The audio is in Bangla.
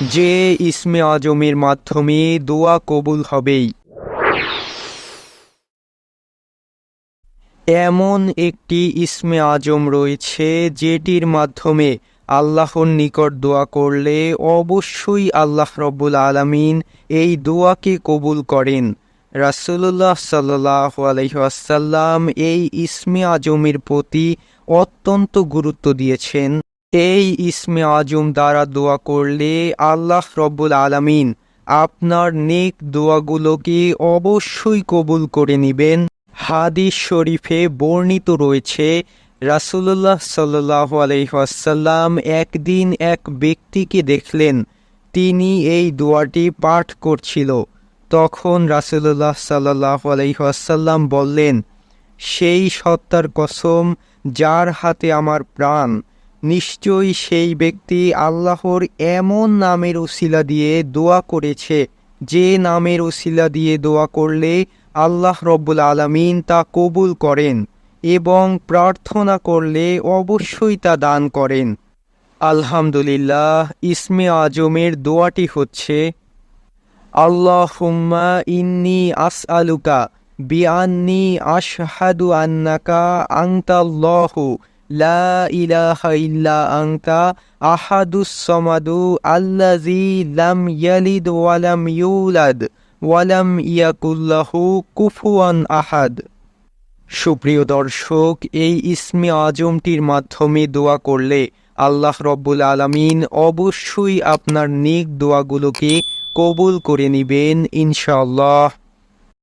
যে ইসমে আজমের মাধ্যমে দোয়া কবুল হবেই। এমন একটি ইসমে আজম রয়েছে যেটির মাধ্যমে আল্লাহর নিকট দোয়া করলে অবশ্যই আল্লাহ রব্বুল আলামিন এই দোয়াকে কবুল করেন। রাসূলুল্লাহ সাল্লাহ আলহাসাল্লাম এই ইসমে আজমের প্রতি অত্যন্ত গুরুত্ব দিয়েছেন। এই ইসমে আজম দ্বারা দোয়া করলে আল্লাহ রব্বুল আলামিন আপনার নেক দোয়াগুলোকে অবশ্যই কবুল করে নেবেন। হাদিস শরীফে বর্ণিত রয়েছে, রাসূলুল্লাহ সাল্লাহ আলহাসাল্লাম একদিন এক ব্যক্তিকে দেখলেন, তিনি এই দোয়াটি পাঠ করছিল। তখন রাসূলুল্লাহ সাল্লাহ আলহাসাল্লাম বললেন, সেই সত্তার কসম যার হাতে আমার প্রাণ নিশ্চয়ই সেই ব্যক্তি আল্লাহর এমন নামের উসিলা দিয়ে দোয়া করেছে। যে নামের উসিলা দিয়ে দোয়া করলে আল্লাহ রব্বুল আলামিন তা কবুল করেন এবং প্রার্থনা করলে অবশ্যই তা দান করেন। আলহামদুলিল্লাহ, ইসমে আজমের দোয়াটি হচ্ছে আল্লাহ হুম্মা ইন্নি আস আলুকা বিআন্নি আশহাদু আন্নাকা আনতাল্লাহু লা সামাদু ইয়ালিদ ওয়া লাম ইউলাদ ওয়া ইয়াকুল্লাহু কুফুয়ান আহাদ। সুপ্রিয় দর্শক, এই ইসমে আজমটির মাধ্যমে দোয়া করলে আল্লাহ রব্বুল আলামিন অবশ্যই আপনার নিক দোয়াগুলোকে কবুল করে নেবেন, ইনশাআল্লাহ।